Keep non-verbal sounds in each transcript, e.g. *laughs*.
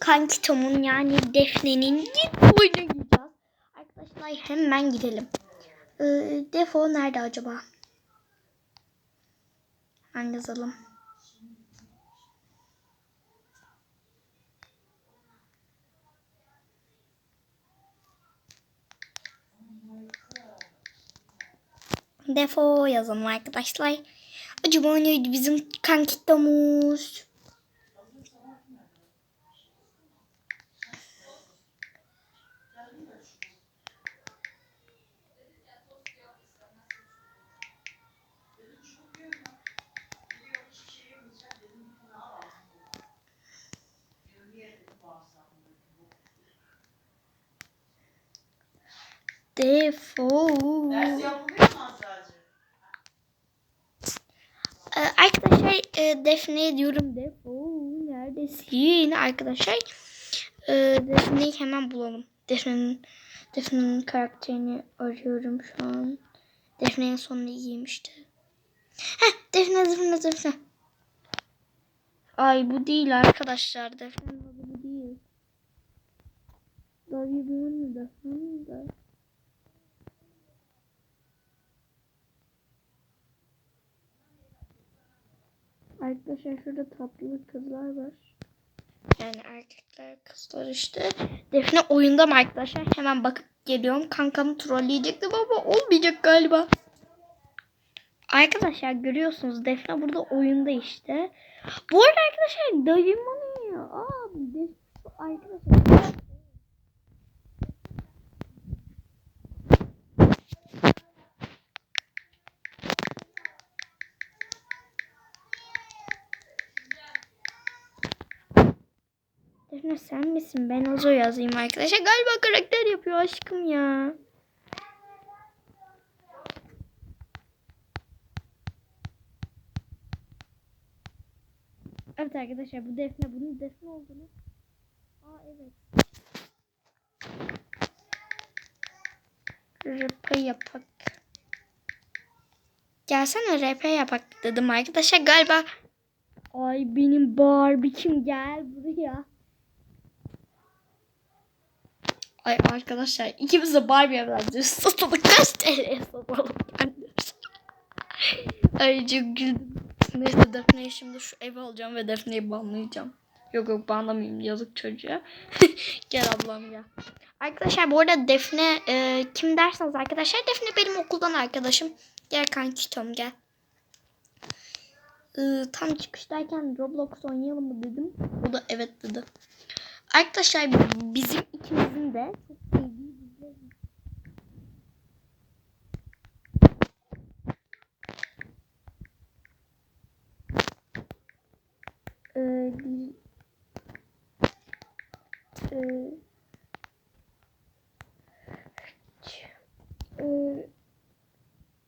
kanki Tom'un yani Defne'nin git gideceğiz. Arkadaşlar hemen gidelim. Ee, defo nerede acaba? Hemen yazalım. Defo yazalım arkadaşlar. Acaba neydi bizim kanki Tom'uz? Defo. Ders yapılıyor mu Azra'cığım? Ee, arkadaşlar e, Defne diyorum. Defo neredesin arkadaşlar? Ee, Defne'yi hemen bulalım. Defne'nin Defne'nin karakterini arıyorum şu an. Defne'nin sonunu giymişti. Heh Defne Defne Defne. Ay bu değil arkadaşlar. Defne'nin adı bu değil. Dayımın Defne'nin de. Arkadaşlar şurada tatlı kızlar var. Yani erkekler kızlar işte. Defne oyunda mı arkadaşlar? Hemen bakıp geliyorum. Kankamı trolleyecektim ama olmayacak galiba. Arkadaşlar görüyorsunuz Defne burada oyunda işte. Bu arada arkadaşlar dayım ya. Aa, arkadaşlar. Defne sen misin? Ben Ozo yazayım arkadaşlar. Galiba karakter yapıyor aşkım ya. Evet arkadaşlar bu Defne. Bunun Defne olduğunu. Aa evet. RP yapak. Gelsene RP yapak dedim arkadaşlar. Galiba Ay benim Barbie'cim gel buraya. Ay arkadaşlar ikimiz de Barbie'ye benziyoruz. Satalım *laughs* kaç TL'ye satalım ben de. Ay çok güldüm. Neyse Defne'yi şimdi şu eve alacağım ve Defne'yi banlayacağım. Yok yok banlamayayım yazık çocuğa. *laughs* gel ablam gel. Arkadaşlar bu arada Defne e, kim derseniz arkadaşlar Defne benim okuldan arkadaşım. Gel kanki Tom gel. E, tam çıkıştayken Roblox oynayalım mı dedim. O da evet dedi. Arkadaşlar bizim ikimizin de çok sevdiği. Ee, ee,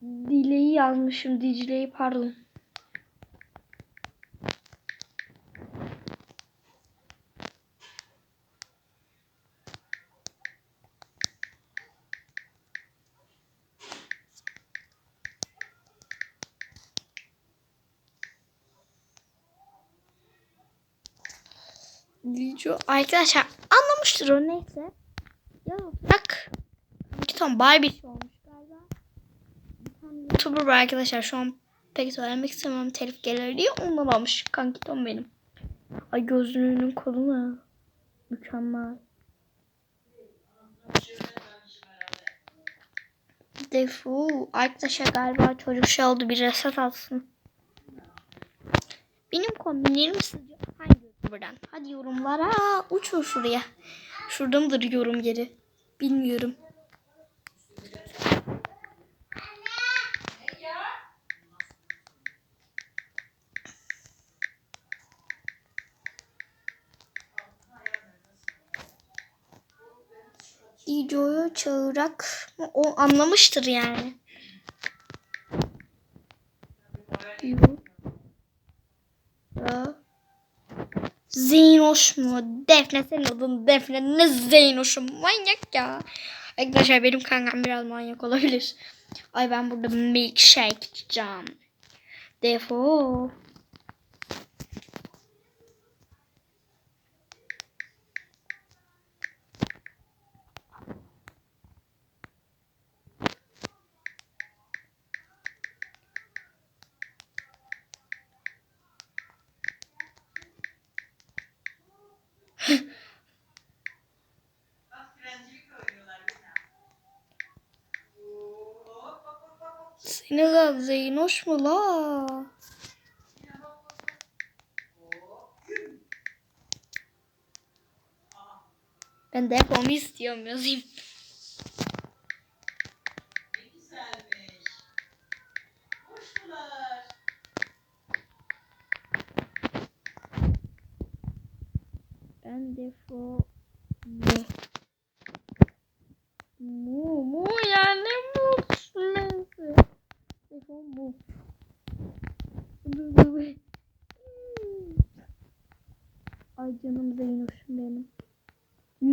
Dileği yazmışım. Dicle'yi pardon. Lico. Arkadaşlar anlamıştır o neyse. Ya bak. Bir tane Barbie şey olmuş galiba. Bir YouTuber arkadaşlar şu an pek söylemek istemem telif gelir diye ondan almış. Kanki Tom benim. Ay gözlüğünün kolu ne? Mükemmel. Defu. Arkadaşlar galiba çocuk şey oldu bir reset atsın. Benim kombinlerim sizce hangi YouTuber'dan? Hadi yorumlara uçun şuraya. Şurada mıdır yorum yeri? Bilmiyorum. Videoyu çağırak? O anlamıştır yani. Yok. Ya. Zeynoş mu? Defne senin adın Defne. Ne Zeynoş'um? Manyak ya. Arkadaşlar benim kankam biraz manyak olabilir. Ay ben burada milkshake içeceğim. Defo. Ne kadar Zeynoş mu la? Ben de hep onu istiyorum yazayım.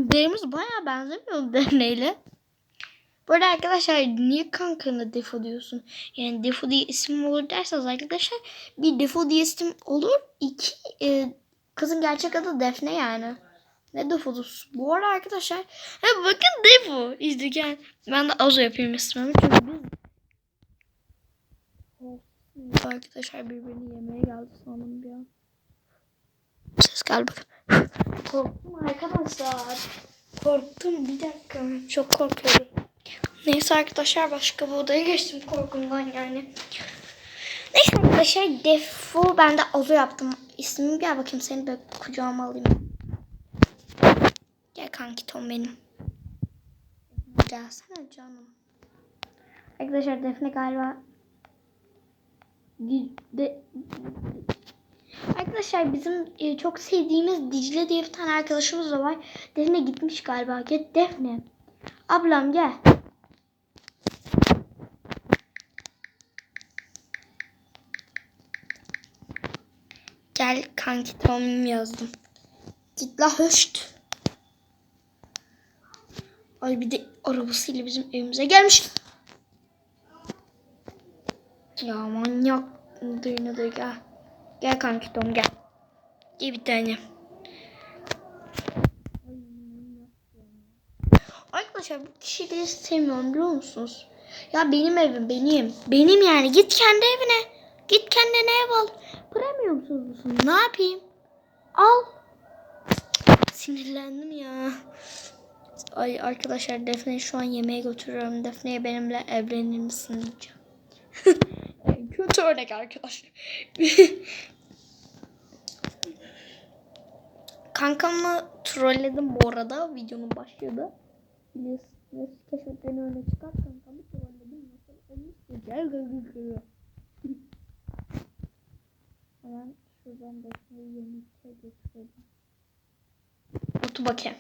Yüzlerimiz baya benzemiyor *laughs* deneyle. Bu arada arkadaşlar niye kankana defo diyorsun? Yani defo diye isim olur derseniz arkadaşlar bir defo diye isim olur. İki e, kızın gerçek adı Defne yani. Ne defosu? Bu arada arkadaşlar ha bakın defo. Gel. Ben de azo yapayım ismimi. Çünkü biz arkadaşlar birbirini yemeye geldi sanırım bir an. Ses gel bakın. Korktum arkadaşlar. Korktum bir dakika. Çok korkuyorum. Neyse arkadaşlar başka bir odaya geçtim korkumdan yani. Neyse arkadaşlar defo ben de azo yaptım. İsmimi gel bakayım seni de kucağıma alayım. Gel kanki Tom benim. Gelsene canım. Arkadaşlar Defne galiba Di- de, Arkadaşlar bizim e, çok sevdiğimiz Dicle diye bir tane arkadaşımız da var. Defne gitmiş galiba. Git Defne. Ablam gel. Gel kanki Tom'um yazdım. Git la höşt. Ay bir de arabasıyla bizim evimize gelmiş. Ya manyak. Duyunu da gel. Gel kanki Tom gel. Gel bir tane. Arkadaşlar bu kişileri sevmiyorum biliyor musunuz? Ya benim evim benim. Benim yani git kendi evine. Git kendine ev al. Premium musun? Ne yapayım? Al. Sinirlendim ya. Ay arkadaşlar Defne'yi şu an yemeğe götürüyorum. Defne'ye benimle evlenir misin diyeceğim. *laughs* Kötü örnek arkadaşlar. Kankamı trolledim bu arada. Videonun başladı. Biliyorsunuz keşfetlerini öne çıkar. Kankamı trolledim. Nasıl gel gel gel. Hemen şuradan Defne'yi yemeğe götürelim. Otur bakayım.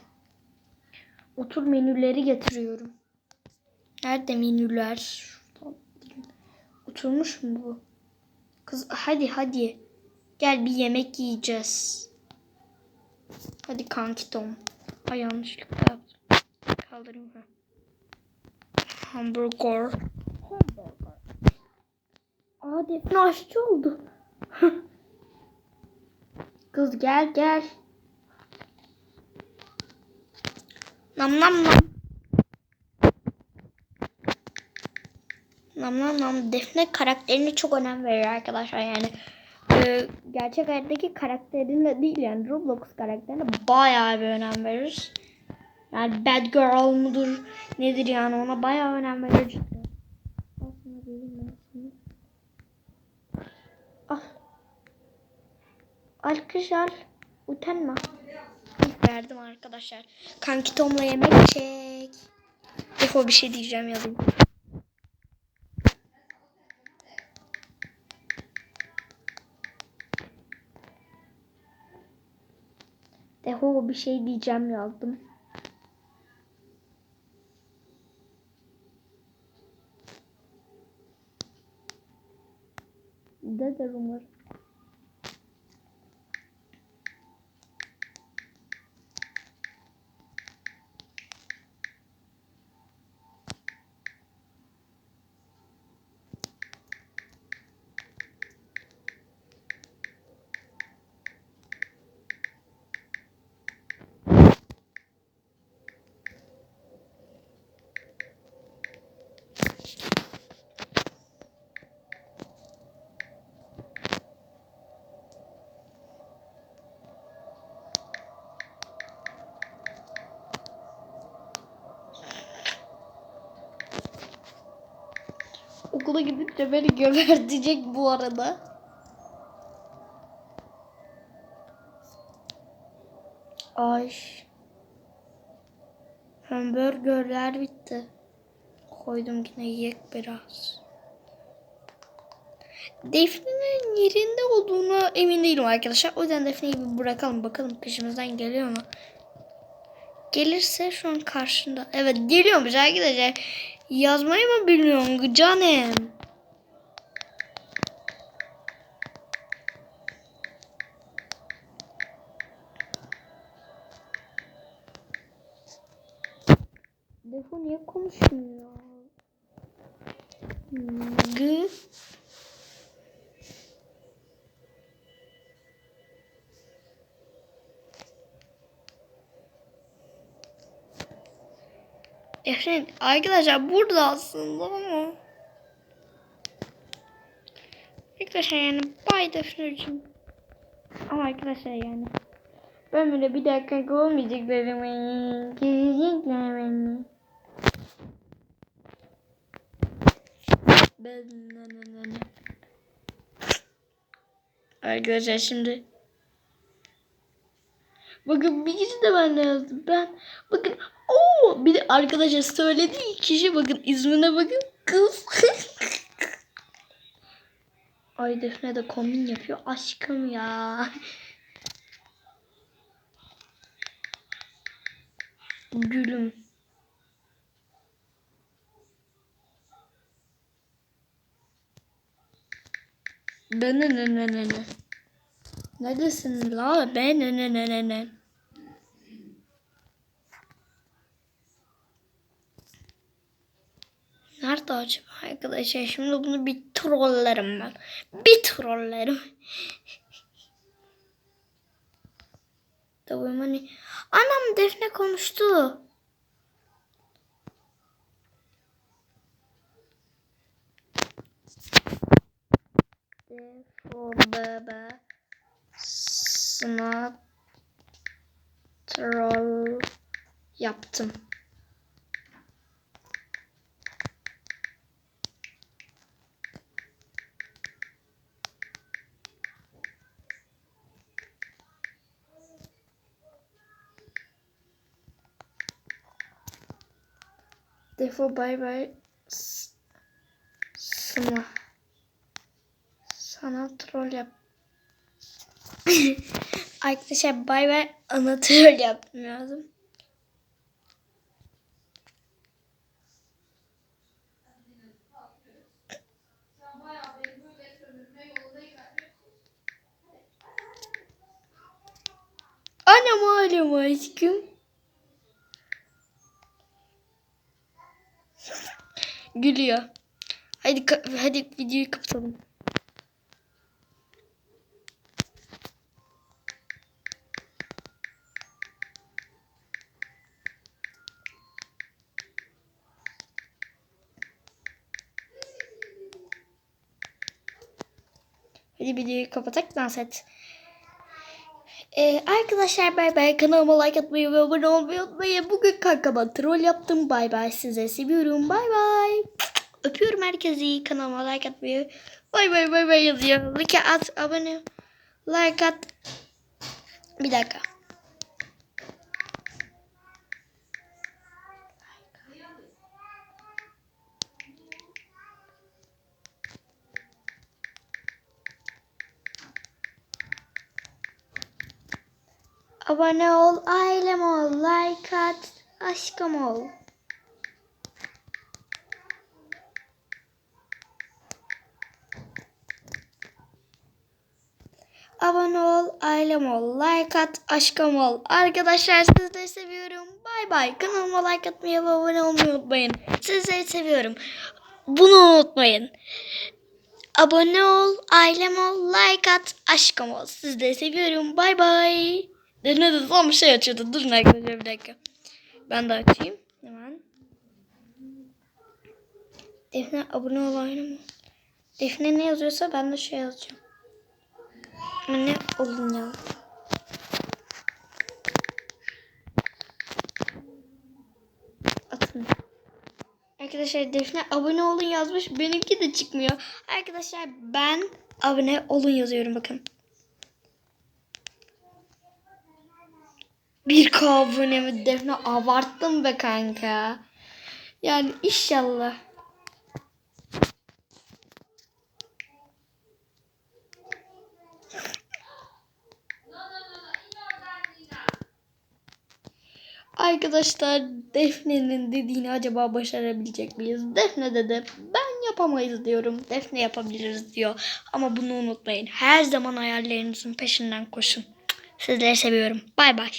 Otur menüleri getiriyorum. Nerede menüler? Oturmuş mu bu? Kız hadi hadi. Gel bir yemek yiyeceğiz. Hadi kanki Tom. Ay yanlışlıkla yaptım. Kaldırayım ha. Hamburger. Hamburger. Aa Defne aşçı oldu. *laughs* Kız gel gel. Nam nam nam. Nam nam nam. Defne karakterine çok önem verir arkadaşlar yani. Ee, gerçek hayattaki karakterine değil yani Roblox karakterine bayağı bir önem verir. Yani bad girl mudur nedir yani ona bayağı önem verir cidden. Aslında değilim ben sana. Al. Al kız al. Utanma. Verdim arkadaşlar. Kanki Tom'la yemek çek. Defo bir şey diyeceğim yazayım. Defo bir şey diyeceğim yazdım. Dede rumor. Okula gidince beni gebertecek bu arada. Ay. Hamburgerler bitti. Koydum yine yiyek biraz. Defne'nin yerinde olduğuna emin değilim arkadaşlar. O yüzden Defne'yi bir bırakalım. Bakalım peşimizden geliyor mu? Gelirse şu an karşında. Evet geliyormuş arkadaşlar. Yazmayı mı bilmiyorum canım? Defo niye konuşmuyor? Gı. Evet arkadaşlar burada aslında ama. Arkadaşlar yani bay Defne'cim. Ama arkadaşlar yani. Ben böyle bir dakika olmayacak dedim. Gelecekler beni. Ben. Arkadaşlar şimdi Bakın bir kişi de bende yazdı. Ben bakın o bir de arkadaşlar söylediği kişi bakın ismine bakın kız. Ay Defne de kombin yapıyor. Aşkım ya. Gülüm. Ben ne ne ne ne ne. Neredesin la? Ben ne ne ne ne ne. Acaba arkadaşlar? Şimdi bunu bir trollerim ben. Bir trollerim. Tabii hani. Anam Defne konuştu. Defo bebe. Sana troll yaptım. Defo bay bay. Sana. Sana troll yap. *laughs* Arkadaşlar bay bay anlatıyor yaptım lazım. Anam alem aşkım. Gülüyor. Hadi hadi videoyu kapatalım. Hadi videoyu kapatak dans et. Ee, arkadaşlar bay bay kanalıma like atmayı ve abone olmayı unutmayın. Bugün kankama troll yaptım. Bay bay size seviyorum. Bay bay. Öpüyorum herkesi. Kanalıma like atmayı. Bay bay bay bay yazıyor. Like at abone. Like at. Bir dakika. Abone ol, ailem ol, like at, aşkım ol. Abone ol, ailem ol, like at, aşkım ol. Arkadaşlar sizleri seviyorum. Bay bay. Kanalıma like atmayı ve abone olmayı unutmayın. Sizleri seviyorum. Bunu unutmayın. Abone ol, ailem ol, like at, aşkım ol. Sizleri seviyorum. Bay bay. Ne de bir şey açıyordu. Durun arkadaşlar bir dakika. Ben de açayım. Hemen. Defne abone ol ailem ol. Defne ne yazıyorsa ben de şey yazacağım. Ne olun ya. Atın. Arkadaşlar Defne abone olun yazmış. Benimki de çıkmıyor. Arkadaşlar ben abone olun yazıyorum bakın. Bir K abone mi Defne abarttım be kanka. Yani inşallah. Arkadaşlar Defne'nin dediğini acaba başarabilecek miyiz? Defne dedi ben yapamayız diyorum. Defne yapabiliriz diyor. Ama bunu unutmayın. Her zaman hayallerinizin peşinden koşun. Sizleri seviyorum. Bay bay.